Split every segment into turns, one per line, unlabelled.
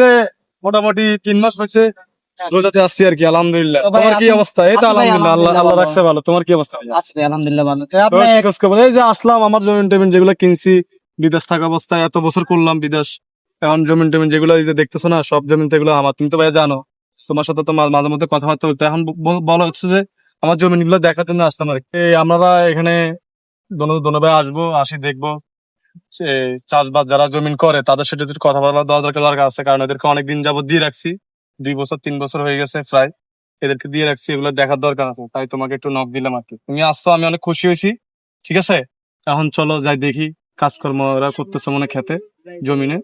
যে মোটামুটি তিন মাস হয়েছে রোজাতে আসছি আর কি আলহামদুলিল্লাহ। তোমার কি অবস্থা? এই তো আলহামদুলিল্লাহ আল্লাহ আল্লাহ রাখছে ভালো। তোমার কি অবস্থা?
আলহামদুলিল্লাহ ভালো। তো
তো
আপনি
খোঁজ খবর? এই যে আসলাম আমার জমিন টমিন যেগুলো কিনছি বিদেশ থাকা অবস্থায় এত বছর করলাম বিদেশ। এখন জমিন টমিন যেগুলো এই যে দেখতেছো না সব জমিন তো এগুলো আমার। তুমি তো ভাই জানো তোমার সাথে তো মাঝে মধ্যে কথাবার্তা বলতে। এখন বলা হচ্ছে যে আমার জমিনগুলো দেখার জন্য আসলাম আর কি। আমরা এখানে দোনো দোনো ভাই আসব আসি দেখব। চাষবাস যারা জমিন করে তাদের সাথে একটু কথা বলা দেওয়া দরকার দরকার আছে কারণ এদেরকে অনেকদিন যাবত দিয়ে রাখছি। দুই বছর তিন বছর হয়ে গেছে প্রায়। এদেরকে দিয়ে রাখছি এগুলো দেখার দরকার আছে। তাই তোমাকে একটু নক দিলাম আর কি। তুমি আসছো আমি অনেক খুশি হয়েছি ঠিক আছে? এখন চলো যাই দেখি কাজকর্ম ওরা করতেছে মনে খেতে জমিনে।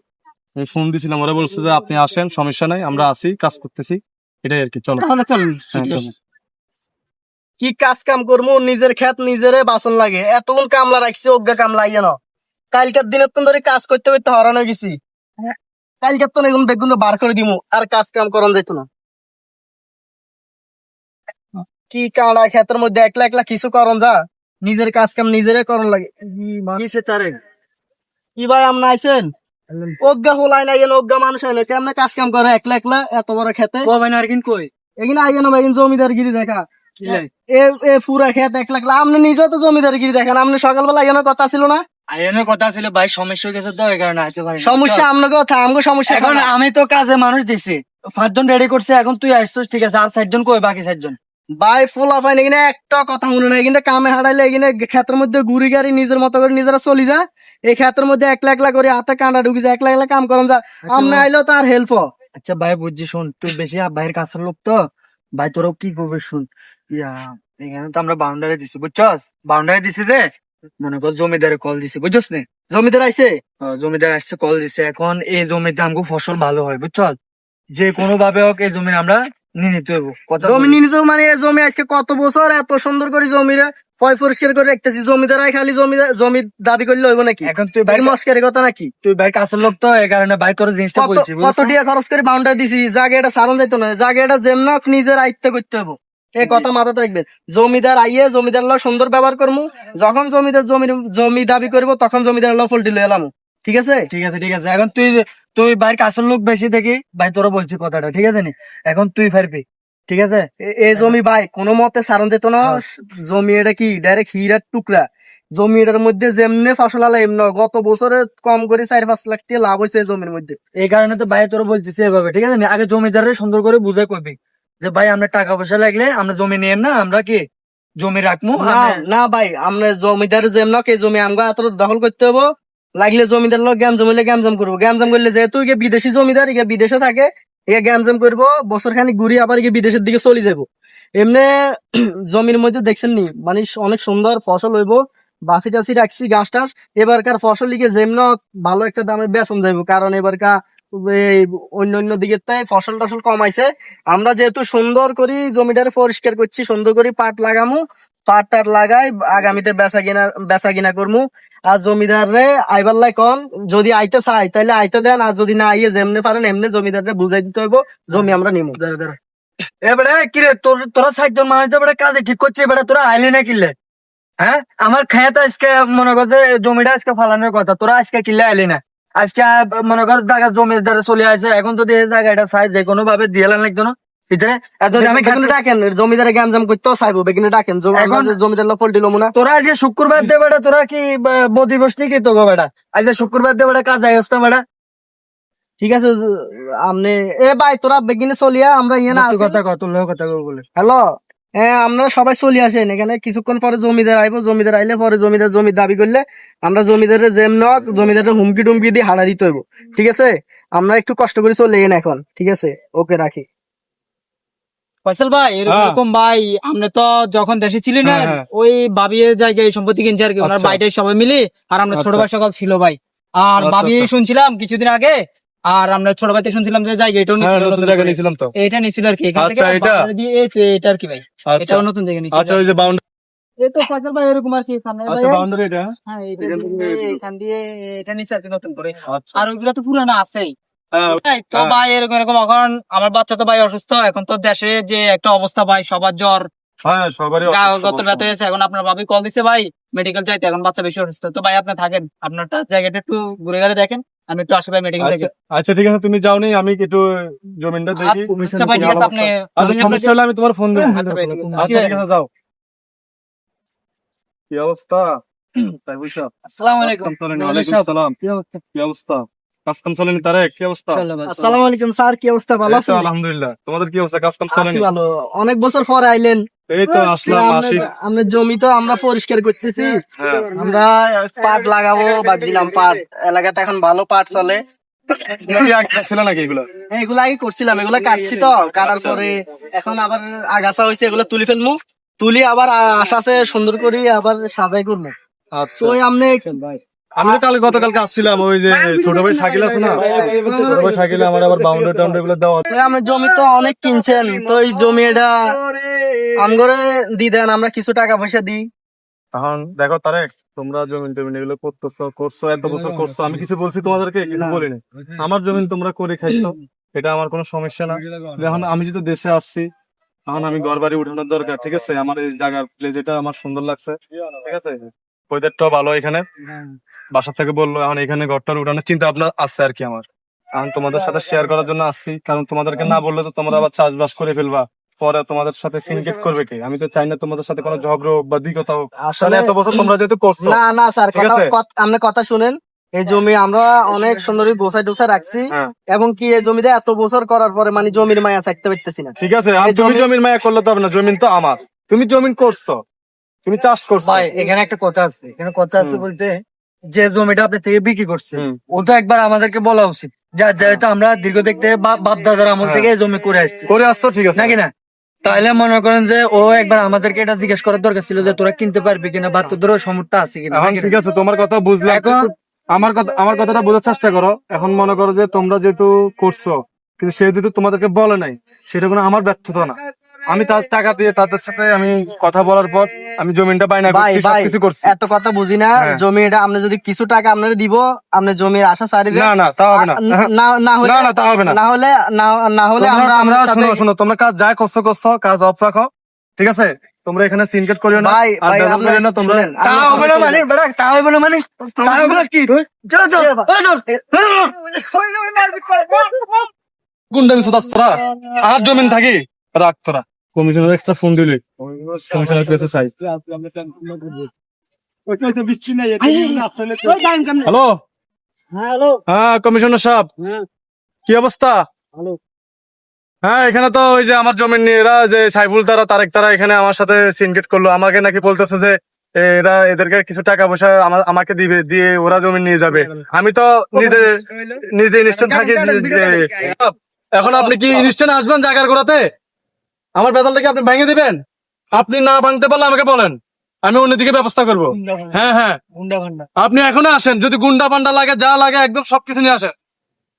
আমি ফোন দিছিলাম ওরা বলছে যে আপনি আসেন সমস্যা নাই আমরা আছি কাজ করতেছি। এটাই আর কি চলো।
তাহলে চলুন
হ্যাঁ।
কি কাজ কাম করব? নিজের খেত নিজেরে বাসন লাগে। এতক্ষণ কামলা রাখছি অজ্ঞা কামলা না কালকের দিনের তো ধরে কাজ করতে করতে হরান হয়ে গেছি। কালকের তো এখন বেগুন বার করে দিমু আর কাজ কাম করন যেত না। কি কাঁড়া ক্ষেতের মধ্যে একলা একলা কিছু করন যা নিজের কাজ কাম নিজেরে করন লাগে।
কিসে তারে?
কি ভাই আপনি আইছেন? অজ্ঞা হলাই না এখানে অজ্ঞা মানুষ আইলে কেমনে কাজ কাম করে একলা একলা এত বড় খেতে
ও ভাই নারকিন কই?
এখানে আইয়েন এখানে জমিদার গিরি দেখা। এ পুরা খেত এক লাখ আপনি নিজেও তো জমিদার গিরি দেখেন আপনি সকালবেলা এখানে কথা ছিল না?
আইনের কথা ছিল ভাই সমস্যা হয়ে গেছে তো এই কারণে আইতে পারি
সমস্যা আপনাকে কথা আমাকে সমস্যা
এখন আমি তো কাজে মানুষ দিছি। পাঁচজন রেডি করছে এখন তুই আসছিস ঠিক আছে আর চারজন কই বাকি চারজন?
বাই ফুল আপাই এখানে একটা কথা মনে নাই এখানে কামে হারাইলে এখানে ক্ষেতের মধ্যে গুড়ি গাড়ি নিজের মতো করে নিজেরা চলি যা। এই ক্ষেতের মধ্যে একলা একলা করে হাতে কাঁটা ঢুকি যায় একলা একলা কাম করেন যা। আপনি আইলো তার হেল্প
আচ্ছা ভাই বুঝছি শুন তুই বেশি বাইরের কাছের লোক তো। ভাই তোরাও কি করবে শুন। ইয়া এখানে তো আমরা বাউন্ডারি দিছি বুঝছস? বাউন্ডারি দিছি দে মনে কর জমিদারে কল দিছি বুঝছস নে?
জমিদার আইছে?
জমিদার আসছে কল দিছে। এখন এই জমিতে আমাকে ফসল ভালো হয় বুঝছস? যে কোনো ভাবে হোক এই জমি আমরা নিয়ে নিতে হইব।
জমি নিয়ে নিতে মানে এই জমি আজকে কত বছর এত সুন্দর করে জমিরে পয় পরিষ্কার করে রাখতেছি জমিদারাই খালি জমি জমি দাবি করলে হইব নাকি?
এখন তুই ভাই
মস্কারি কথা নাকি?
তুই ভাই কাছের লোক তো এই কারণে ভাই তোর জিনিসটা বলছি
কত? টাকা খরচ করে বাউন্ডারি দিছি? জাগে এটা সারন যাইতো না। জাগে এটা যেমনা নিজের আয়ত্ত করতে হবে এই কথা মাথাতে রাখবেন। জমিদার আইয়ে জমিদার লোক সুন্দর ব্যবহার করব যখন জমিদার জমি জমি দাবি করব তখন জমিদার লোক ফলটি লয়ে এলাম। ঠিক আছে?
ঠিক আছে ঠিক আছে। এখন তুই তুই ভাই কাছের লোক বেশি দেখি ভাই তোরা বলছি কথাটা ঠিক আছে নি? এখন তুই ফেরবি ঠিক আছে?
এই জমি ভাই কোনো মতে সারন যেত না। জমি এটা কি? ডাইরেক্ট হিরার টুকরা। জমি এটার মধ্যে যেমনে ফসল আলা এমন গত বছরে কম করে চার পাঁচ লাখ টাকা লাভ হয়েছে জমির মধ্যে।
এই কারণে তো ভাই তোরা বলছিস এভাবে ঠিক আছে? আগে জমিদারের সুন্দর করে বুঝে কইবি যে ভাই আমরা টাকা পয়সা লাগলে আমরা জমি নিয়ে না আমরা কি জমি রাখব
না ভাই আমরা জমিদার যেমন এই জমি আমরা এত দখল করতে হব। লাগলে জমিদার লোক গ্যাম জমিলে গ্যাম জম করব। গ্যাম জম করলে যেহেতু ইগে বিদেশি জমিদার ইগে বিদেশে থাকে ইগে গ্যাম জম করব বছর খানি ঘুরি আবার ইগে বিদেশের দিকে চলে যাব। এমনি জমির মধ্যে দেখছেন নি মানে অনেক সুন্দর ফসল হইবো। বাসি টাসি রাখছি গাছ টাছ এবারকার ফসল লিগে যেমন ভালো একটা দামে বেচন যাইবো। কারণ এবারকার অন্য অন্য দিকের তাই ফসল টসল কমাইছে। আমরা যেহেতু সুন্দর করি জমিটারে পরিষ্কার করছি, সুন্দর করে পাট লাগামু, পাট টাট লাগাই, আগামীতে বেচা কিনা বেচা কিনা করমু। আর জমিদার রে আইবার লাই কন, যদি আইতে চাই তাহলে আইতে দেন, আর যদি না আইয়ে যেমনে পারেন, এমনি জমিদার রে বুঝাই দিতে হইব, জমি আমরা নিমু।
এবারে কি রে, তোর, তোরা চারজন মানুষ এবারে কাজে ঠিক করছে এবারে তোরা আইলি না কিনলে হ্যাঁ? আমার খেত আজকে, মনে কর যে, জমিটা আজকে ফালানোর কথা, তোরা আজকে কিনলে আইলি না? আজকে মনে কর জায়গা জমির দ্বারা চলে আসে এখন যদি জায়গাটা সাইজ যে কোনো ভাবে দিয়ে লাগতো না। শুক্রবার তোরা কি ব- বদি বসনি কি তো বেটা শুক্রবার কাজ বেটা
ঠিক আছে এ ভাই তোরা বেগিনে চলিয়া আমরা ইয়ে না।
কথা কত কথা বলে।
হ্যালো? হ্যাঁ আমরা সবাই চলে আসেন এখানে। কিছুক্ষণ পরে জমিদার আইবো জমিদার আইলে পরে জমিদার জমি দাবি করলে আমরা জমিদারের জেম নক জমিদারের হুমকি টুমকি দিয়ে হারা দিতে হইব। ঠিক আছে? আমরা একটু কষ্ট করে চলে গেন এখন। ঠিক আছে? ওকে রাখি।
ফয়সাল ভাই এরকম ভাই আপনি তো যখন দেশে ছিলেন না
হ্যাঁ, হ্যাঁ।
ওই ভাবি জায়গায় সম্পত্তি কিনছে আর কি। ওনার
আচ্ছা।
বাড়িটাই সবাই মিলে আর আমরা ছোট
আচ্ছা।
ভাই সকাল ছিল ভাই। আর বাবি
আচ্ছা।
শুনছিলাম কিছুদিন আগে আর আমরা ছোট ভাইতে শুনছিলাম যে জায়গা এটাও
হ্যাঁ
নিয়েছিল
নতুন জায়গা। নিয়েছিলাম তো।
এটা নিয়েছিল আর কি এখান থেকে
আচ্ছা, এটা?
দিয়ে এটা আর কি ভাই।
আচ্ছা।
এটাও নতুন জায়গা নিয়েছিল।
আচ্ছা ওই যে বাউন্ডারি
এই তো ফয়সাল ভাই এরকম আর কি সামনে।
আচ্ছা বাউন্ডারি এটা
হ্যাঁ? এটা
এখান
দিয়ে- এটা নিচে আর কি নতুন করে।
আচ্ছা।
আর ওইগুলো তো পুরানো আছেই।
হ্যাঁ,
তো
হ্যাঁ।
ভাই এরকম এরকম এখন আমার বাচ্চা তো ভাই অসুস্থ এখন তো দেশে যে একটা অবস্থা ভাই সবার জ্বর।
হ্যাঁ সবারই
গত রাতে হয়েছে এখন আপনার ভাবি কল দিছে ভাই মেডিকেল যাইতে এখন বাচ্চা বেশি অসুস্থ। তো ভাই আপনি থাকেন। আপনারটা জায়গাটা একটু ঘুরে গেলে দেখেন। আমি একটু আসি ভাই মিটিং থেকে
আচ্ছা আচ্ছা ঠিক আছে তুমি যাও নি আমি একটু জমিনটা দেখি।
আচ্ছা ভাই ঠিক আছে আপনি
আচ্ছা সমস্যা হলে আমি তোমার ফোন দেবো
আচ্ছা ঠিক আছে।
আচ্ছা ঠিক আছে যাও। কি অবস্থা? তাই বুঝছ?
আসসালামু আলাইকুম।
ওয়ালাইকুম আসসালাম কি অবস্থা? কি অবস্থা? কাজ কাম চলেনি তারে কি অবস্থা?
আসসালামু আলাইকুম স্যার কি অবস্থা? ভালো আছেন
আলহামদুলিল্লাহ। তোমাদের কি অবস্থা? কাজ কাম চলেনি?
ভালো। অনেক বছর পর আইলেন।
এই তো আসলাম আসি।
আমরা জমি তো আমরা পরিষ্কার করতেছি।
হ্যাঁ
আমরা পাট লাগাবো ভাবছিলাম পাট। এলাকাতে এখন ভালো পাট চলে।
এগুলো
আগে করছিলাম এগুলা কাটছি তো। কাটার পরে এখন আবার আগাছা হয়েছে এগুলো তুলি ফেলমু। তুলি আবার আ- আশাছে সুন্দর করে আবার সাজাই করব।
আচ্ছা। আমি কাল গতকালকে আসছিলাম ওই যে ছোট ভাই শাকিল আছে না? ছোট ভাই শাকিলে আমার আবার বাউন্ডারি টাউন্ডারি গুলো দেওয়া
আমরা জমি তো অনেক কিনছেন তো এই জমি এটা আমগরে দি দেন আমরা কিছু টাকা পয়সা দিই।
এখন দেখো তারেক তোমরা জমিন টমিন এগুলো করতেছো করছ এত বছর করছ আমি কিছু বলছি তোমাদেরকে কিছু বলিনি। আমার জমিন তোমরা করে খাইছো এটা আমার কোনো সমস্যা না। এখন আমি যদি দেশে আসছি এখন আমি ঘর বাড়ি উঠানোর দরকার ঠিক আছে? আমার এই জায়গার প্লেস এটা আমার সুন্দর লাগছে ঠিক আছে? ওয়েদারটাও ভালো এখানে। বাসা থেকে বলল এখন এখানে ঘরটা উঠানোর চিন্তা ভাবনা আছে আর কি আমার। এখন তোমাদের সাথে শেয়ার করার জন্য আসছি। কারণ তোমাদেরকে না বললে তো তোমরা আবার চাষবাস করে ফেলবা। পরে তোমাদের সাথে সিনকেট করবে কি? আমি তো চাই না তোমাদের সাথে কোনো ঝগড়া হোক বা দিকতা হোক।
আসলে
এত বছর তোমরা যেহেতু করছ
না না স্যার কথা আপনি কথা শুনেন। এই জমি আমরা অনেক সুন্দর গোছাই টোছাই রাখছি।
হ্যাঁ।
এবং কি এই জমিতে এত বছর করার পরে মানে জমির মায়া চাইতে পারতেছি না।
ঠিক আছে
জমি-
জমির মায়া করলে তো হবে না জমিন তো আমার। তুমি জমিন করছ তুমি চাষ করছ।
ভাই এখানে একটা কথা আছে। এখানে কথা আছে বলতে যে জমিটা আপনার থেকে বিক্রি করছে ও তো একবার আমাদেরকে বলা উচিত। যা যেহেতু আমরা দীর্ঘ দেখতে বাপ দাদার আমল। থেকে এই জমি করে আসছি।
করে আসছো ঠিক আছে।
নাকি না? তাহলে মনে করেন যে ও একবার আমাদেরকে এটা জিজ্ঞেস করার দরকার ছিল যে তোরা কিনতে পারবি কিনা বা তোদের সমর্থ আছে কিনা?
ঠিক আছে তোমার কথা বুঝলাম।
এখন
আমার কথা আমার কথাটা বোঝার চেষ্টা করো। এখন মনে করো যে তোমরা যেহেতু করছ কিন্তু সে যেহেতু তোমাদেরকে বলে নাই সেটা কোনো আমার ব্যর্থতা না। আমি তার টাকা দিয়ে তাদের সাথে আমি কথা বলার পর আমি জমিটা বাইনা
ভাই
করছি
ভাই
সবকিছু করছি।
এত কথা বুঝি না
হ্যাঁ।
জমি এটা আপনি যদি কিছু টাকা আপনার দিব আপনি জমির আশা সারি দেন।
না না তা হবে না।
না না হলে
না না তা হবে না।
না হলে না না হলে
তোমরা
আমরা আমরা সাথে
শোনো শোনো তোমরা কাজ যা করছ করছ কাজ অফ রাখো ঠিক আছে? তোমরা এখানে সিনকেট করিও না
ভাই
আর
ভাই
করিও না তোমরা
শুনেন,
তা হবে না মানে বেটা তা হবে না মানে তা হবে না কি?
গুন্ডামি সুদাস তোরা। আর জমিন থাকি রাখ তোরা। কমিশনার একটা ফোন দিলি। কমিশনার কাছে চাই। হ্যালো?
হ্যালো।
হ্যাঁ কমিশনার সাহেব।
হ্যাঁ।
কি অবস্থা? হ্যাঁ এখানে তো ওই যে আমার জমিন নিয়ে এরা যে সাইফুল তারা তারেক তারা এখানে আমার সাথে সিনগেট করল। আমাকে নাকি বলতেছে যে এরা এদেরকে কিছু টাকা পয়সা আমার- আমাকে দিবে দিয়ে ওরা জমি নিয়ে যাবে। আমি তো নিজে নিজে ইনস্ট্যান্ট থাকি এখন আপনি কি ইনস্ট্যান্ট আসবেন জায়গার গোড়াতে? আমার বেতালটা কি আপনি ভেঙে দিবেন? আপনি না ভাঙতে পারলে আমাকে বলেন। আমি অন্যদিকে ব্যবস্থা করব। হ্যাঁ হ্যাঁ।
গুন্ডা ভান্ডা
আপনি এখনও আসেন। যদি গুন্ডা পান্ডা লাগে যা লাগে একদম সবকিছু নিয়ে আসেন।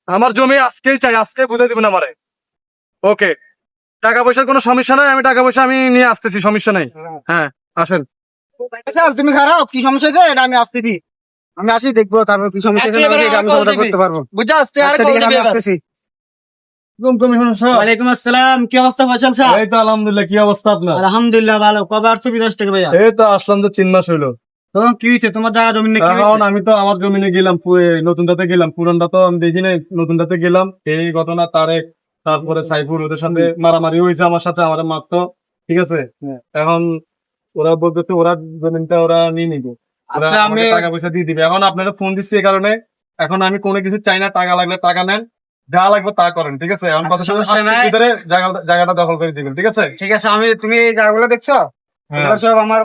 আমার জমি আজকেই চাই আজকে বুঝে দিবেন আমারে। ওকে। টাকা পয়সার কোনো সমস্যা নাই আমি টাকা পয়সা আমি নিয়ে আসতেছি সমস্যা নাই। হ্যাঁ। আসেন।
আচ্ছা তুমি খারাপ? কি সমস্যা হয়েছে? এটা আমি আসতেছি। আমি আসি দেখব তারপর কি সমস্যা
আমি করতে
পারব।
বুঝছাস তুই আর
আচ্ছা,
কল দিবি এবার।
ওয়ালাইকুম আসসালাম কি অবস্থা ফয়সাল স্যার
এই তো আলহামদুলিল্লাহ কি অবস্থা আপনার?
আলহামদুলিল্লাহ ভালো কবে আসছো বিদেশ থেকে ভাইয়া?
এই তো আসলাম তো তিন মাস হইল
তখন কি হয়েছে? তোমার জায়গা জমি কি
এখন আমি তো আমার জমিনে গেলাম নতুনটাতে গেলাম পুরানটা তো আমি দেখি নাই নতুনটাতে গেলাম। এই ঘটনা তারেক তারপরে সাইফুল ওদের সাথে মারামারি হয়েছে আমার সাথে আমার মারতো ঠিক আছে? এখন ওরা বলতে ওরা জমিনটা ওরা নিয়ে নিবে। ওরা
আচ্ছা,
টাকা পয়সা দিয়ে দিবে। এখন আপনারা ফোন দিচ্ছি এই কারণে এখন আমি কোনো কিছু চাই না টাকা লাগলে টাকা নেন যা লাগবে তা করেন ঠিক আছে? এখন কত
আচ্ছা, সমস্যা নাই।
ভিতরে জায়গাটা দখল করে দিবেন ঠিক আছে?
ঠিক আছে আমি তুমি এই জায়গাগুলো দেখছ?
হ্যাঁ।
সব আমার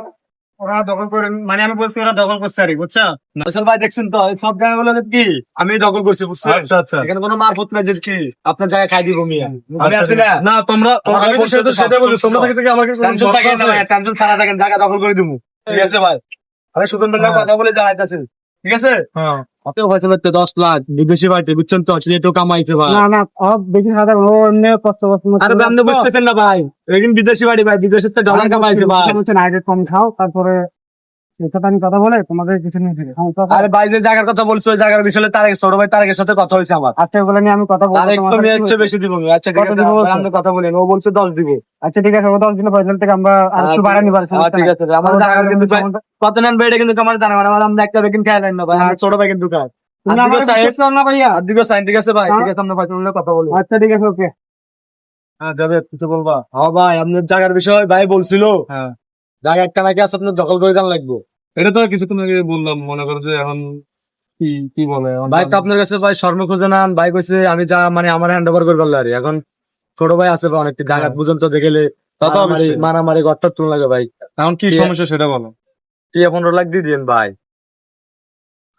ওরা দখল করে মানে আমি বলছি ওরা দখল করছে আর বুঝছ?
ফয়সাল ভাই দেখছেন তো সব জায়গাগুলো কি? আমি দখল করছি বুঝছেন?
আচ্ছা আচ্ছা।
এখানে কোনো মারফত নাই যে কি আপনার জায়গায় খাই দিব মিয়া। আমি
আচ্ছা,
আছি না।
না তোমরা আমি তো
তো
সেটা বলি তোমরা থেকে থেকে আমাকে
টেনশন থাকেন না ভাই টেনশন ছাড়া থাকেন জায়গা দখল করে দিব। ঠিক আছে ভাই। আমি সুন্দর
হ্যাঁ।
কথা বলে জানাইতেছি ঠিক আছে?
হ্যাঁ।
অত ফয়সাল তো দশ লাখ। বিদেশি বাড়িতে বুঝছেন তো? ছেলে তো কামাইতে ভাই।
না না সব বেশি সাধারণ। অন্য কষ্ট কষ্ট
আরে ভাই, আপনি বুঝতেছেন না ভাই। এদিন বিদেশি বাড়ি ভাই বিদেশের তো ডলার কামাইছে ভাই।
কম খাও তারপরে সেটা আমি কথা বলে তোমাদের কিছু নিয়ে দিবে
আরে ভাই জায়গার কথা বলছো ওই জায়গার বিষয়ে তার ছোট ভাই তারেকের সাথে কথা হয়েছে আমার।
আচ্ছা নিয়ে আমি কথা বলব
তারেক তো মেয়ে হচ্ছে বেশি দিব আচ্ছা
কত দিব
আপনি কথা বলেন ও বলছে দশ দিব।
আচ্ছা ঠিক আছে ও দিন পয়সা থেকে আমরা আর একটু বাড়াই নিবার
আচ্ছা, ঠিক আছে আমার জায়গা কিন্তু কত নেন এটা কিন্তু আমার জানা মানে আমরা একটা বেকিন খাই না ভাই ছোট ভাই কিন্তু খায় হ্যাঁ?
বলি
আচ্ছা ঠিক আছে ওকে।
হ্যাঁ যাবে কিছু বলবা।
হ্যাঁ ভাই আপনার জায়গার বিষয় ভাই বলছিল।
হ্যাঁ।
জায়গা একটা নাকি আছে আপনার দখল করে দান লাগবো।
এটা তো কিছু আগে বললাম মনে করো যে এখন কি কি বলে এখন
ভাই তো আপনার কাছে ভাই শর্ম খুঁজে নেন ভাই কইছে আমি যা মানে আমার হ্যান্ড ওভার করে পারলাম এখন ছোট ভাই আছে ভাই অনেকটা জায়গা
হ্যাঁ।
পর্যন্ত দেখেলে মারামারি
অবশ্যই।
তুলনা লাগে ভাই।
এখন কি সমস্যা সেটা বলো।
টিয়া পনেরো লাখ দিয়ে দিন ভাই।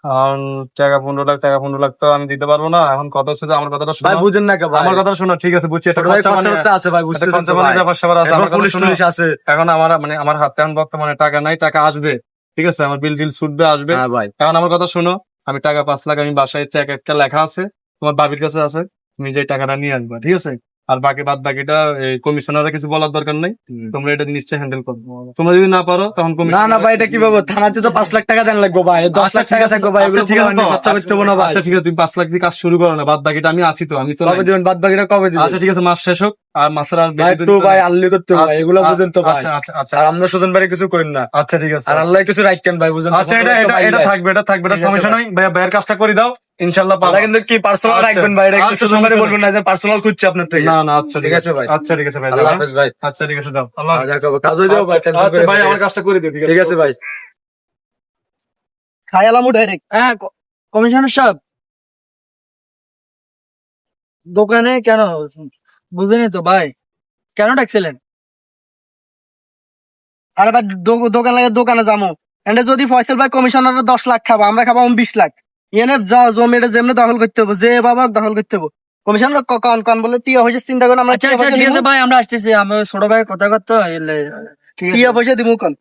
কারণ টাকা পনেরো লাখ টাকা পনেরো লাখ তো আমি দিতে পারব না। এখন কথা হচ্ছে আমার কথাটা
ভাই বুঝেন না
আমার কথা শোনো ঠিক আছে বুঝছি খরচা মানে-
আছে ভাই
এটা খরচা মানে ব্যাপার স্যাপার আছে।
এখন
আমার কথা
পুলিশ আছে।
এখন আমার মানে আমার হাতে এখন বর্তমানে টাকা নাই টাকা আসবে ঠিক আছে আমার বিল টিল ছুটবে আসবে।
হ্যাঁ ভাই।
এখন আমার কথা শোনো আমি টাকা পাঁচ লাখ আমি বাসায় চেক একটা লেখা আছে তোমার বাবির কাছে আছে তুমি যে টাকাটা নিয়ে আসবা ঠিক আছে? আর বাকি বাদ বাকিটা কমিশনারে কিছু বলার দরকার নাই। তোমরা এটা নিশ্চয় হ্যান্ডেল করো। তোমরা যদি না পারো তখন
না না ভাই এটা কীভাবে থানাতে তো পাঁচ লাখ টাকা দেন লাগবো ভাই। দশ
আচ্ছা,
লাখ টাকা থাকব ভাই
আচ্ছা,
এগুলো
ঠিক আছে।
খরচা করতে না ভাই।
আচ্ছা ঠিক আছে তুমি পাঁচ লাখ দিয়ে কাজ শুরু করো না বাদ বাকিটা আমি আসি তো আমি তো।
কবে দিবেন? বাদ বাকিটা কবে দিবেন?
আচ্ছা ঠিক আছে মাস শেষ হোক আর মাসের আর
ভাই তো ভাই আল্লি করতে ভাই
আচ্ছা,
এগুলো বুঝেন তো ভাই।
আচ্ছা আচ্ছা। আচ্ছা
আর আমরা সুজন ভাই কিছু করেন না।
আচ্ছা ঠিক আছে।
আর আল্লাহ কিছু রাখেন ভাই বুঝেন
আচ্ছা এটা এটা থাকবে এটা থাকবে এটা সমস্যা নাই। ভাইয়া ভাইয়ের কাজটা করে দাও। ইনশাল্লাহ পাবো।
কিন্তু কি পার্সোনাল
আচ্ছা,
রাখবেন ভাই এটা কিন্তু
আচ্ছা,
সুজন ভাই
সমস্যা
বলবেন না যে পার্সোনাল খুঁজছে আপনার থেকে।
না না আচ্ছা
ঠিক আছে ভাই।
আচ্ছা ঠিক আছে ভাই
আল্লাহ হাফেজ ভাই।
হ্যাঁ? আচ্ছা ঠিক আছে দাও আল্লাহ
আচ্ছা, কাজ হয়ে যাও ভাই
আচ্ছা ভাই আমার কাজটা করে দিও ঠিক আছে।
ভাই।
খায়ালামু ডাইরেক্ট হ্যাঁ কমিশনার সাহেব। দোকানে কেন? বুঝেনি তো ভাই। কেন ডাকছিলেন?
আরে ভাই দোকান লাগে দোকানে যাব এন্ড যদি ফয়সাল ভাই কমিশনার দশ লাখ খাব আমরা খাব বিশ লাখ। এনে যা জমিটা যেমনি দখল করতে হবে যে বাবা দখল করতে হবে। কমিশনার কন কন বলে টিয়া পয়সা চিন্তা করেন আমরা
আচ্ছা আচ্ছা ঠিক আছে ভাই আমরা আসতেছি আমি ছোট ভাই কথা করতে
টিয়া পয়সা কন।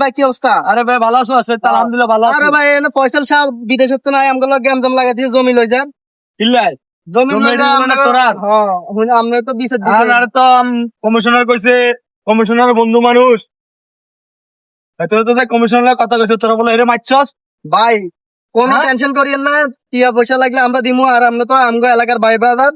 ভাই কি অবস্থা?
আরে ভাই ভালো আছো? আছে আলহামদুলিল্লাহ ভালো
আরে ভাই এনে ফয়সাল সাহেব বিদেশে তো নাই আমগুলো গ্যাম জাম লাগাই দিয়ে জমি লই যান।
কিল্লাই
জমি লই আমরা-? হ্যাঁ আমরা তো বিশ
আর আর তো কমিশনার কইছে কমিশনার বন্ধু মানুষ। তো কমিশনার কথা কইছে তোরা বলে এরে মারছস
ভাই কোনো
হ্যাঁ?
টেনশন করিয়েন না টিয়া পয়সা লাগলে আমরা দিমু আর আমরা তো আমগো এলাকার ভাই ব্রাদার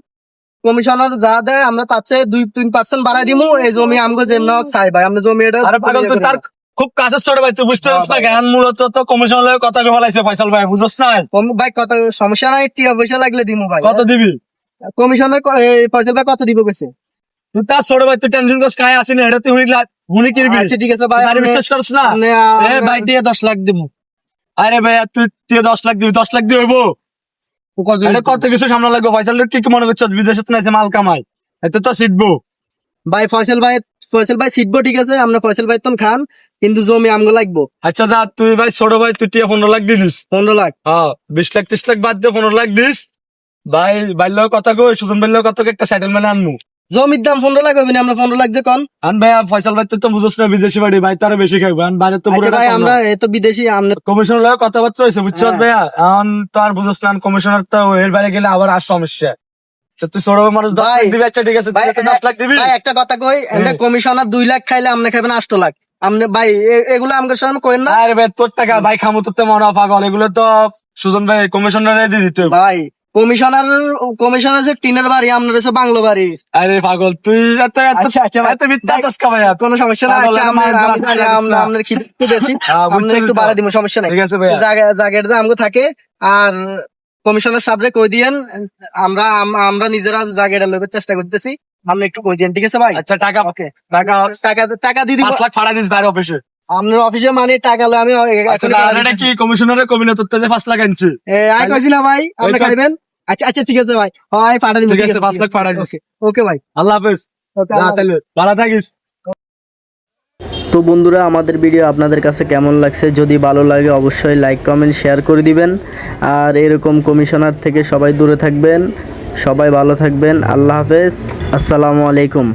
কমিশনার যা দেয় আমরা তার চেয়ে দুই তিন পার্সেন্ট বাড়াই দিমু এই জমি আমগো যেমন হোক চাই ভাই আমরা জমি এটা
আরে পাগল তো তার খুব কাছে ছোট ভাই তুই বুঝতে পারছিস না
হ্যাঁ,
মূলত তো কথা ফয়সাল ভাই না?
কত সমস্যা নাই টিয়া পয়সা লাগলে দিমু ভাই
কত দিবি?
কমিশনার ফয়সাল ভাই কত দিব কইছে?
তুই তার ছোট ভাই তুই টেনশন করছিস কায় আসিনি এটা তুই হুনি কিরবি
আচ্ছা ঠিক আছে ভাই আপনি-
বিশ্বাস করছিস না? এ ভাই দিয়ে দশ লাখ দিব আরে ভাই তুই তুই দশ লাখ দিবি দশ লাখ দিয়ে হইব। আরে কত কিছু সামনে লাগবে? ফয়সাল কি কি মনে বিদেশে তো নাইছে মাল কামাই। এতে তো শিখব
ভাই ফয়সাল ভাই ফয়সাল ভাই সিটবো ঠিক আছে? আমরা ফয়সাল ভাই তো খান কিন্তু জমি আমগো লাগবো।
আচ্ছা যা তুই ভাই ছোট ভাই তুই টিয়া পনেরো লাখ দিয়ে দিস।
পনেরো লাখ?
হ্যাঁ বিশ লাখ ত্রিশ লাখ বাদ দিয়ে পনেরো লাখ দিস। ভাই বাইর কথা কই সুজন বাইর কথা একটা সেটেলমেন্ট আনমু।
জমির দাম পনেরো লাখ হবে না আমরা পনেরো লাখ কন।
আন ভাই ফয়সাল ভাই তো বুঝছ না বিদেশি বাড়ি ভাই তারা বেশি খাইবে আন বাইরে তো
আচ্ছা ভাই আমরা এ তো বিদেশি আমরা
কমিশনার লগে কথাবার্তা হয়েছে বুঝছ
হ্যাঁ।
ভাইয়া? এখন তো আর বুঝছ না কমিশনার তো এর বাইরে গেলে আবার আর সমস্যা। তুই ছোট মানুষ দশ লাখ দিবি আচ্ছা ঠিক আছে দশ লাখ দিবি।
ভাই একটা কথা কই কমিশনার দুই লাখ খাইলে আপনি খাবেন আষ্ট লাখ। আপনি ভাই এগুলো আমাদের সামনে কইেন না।
আরে ভাই তোর টাকা ভাই খামো তোর তো মনে পাগল এগুলো তো সুজন ভাই কমিশনারে দিয়ে দিতে।
ভাই কমিশনার কমিশনার যে টিনের বাড়ি আপনার হচ্ছে বাংলো বাড়ি
আরে পাগল তুই এত
আচ্ছা আচ্ছা ভাই,
এত
ভাই, কোনো সমস্যা
পাগল,
আচ্ছা,
আমার মায়ের
আমরা-
না।
আপনার খিদে একটু বেশি।
হ্যাঁ,
আমরা একটু বাড়া দিব সমস্যা নাই।
ঠিক আছে ভাইয়া।
জায়গা জায়গাটা আমগো থাকে। আর কমিশনার কই দিয়েন? আমরা আমরা নিজেরা জায়গাটা লইবার চেষ্টা করতেছি। আপনি একটু কই দিয়েন ঠিক আছে ভাই?
আচ্ছা টাকা
ওকে।
টাকা
টাকা টাকা দিয়ে দিব।
পাঁচ লাখ ফাড়া দিস বাইরে অফিসে।
আপনার অফিসে মানে টাকা লই আমি
আচ্ছা না। কি কমিশনারের কমিনে থেকে পাঁচ লাখ আনছি?
এ, আয় কইছি না ভাই। আপনি খাইবেন? আচ্ছা আচ্ছা ঠিক আছে ভাই। হয় পাঠা দিব
ঠিক আছে, পাঁচ লাখ পাঠা দিস।
ওকে ভাই।
আল্লাহ হাফেজ। ভালো থাকিস।
তো বন্ধুরা আমাদের ভিডিও আপনাদের কাছে কেমন লাগছে? যদি ভালো লাগে অবশ্যই লাইক কমেন্ট শেয়ার করে দিবেন। আর এরকম কমিশনার থেকে সবাই দূরে থাকবেন। সবাই ভালো থাকবেন। আল্লাহ হাফেজ। আসসালামু আলাইকুম।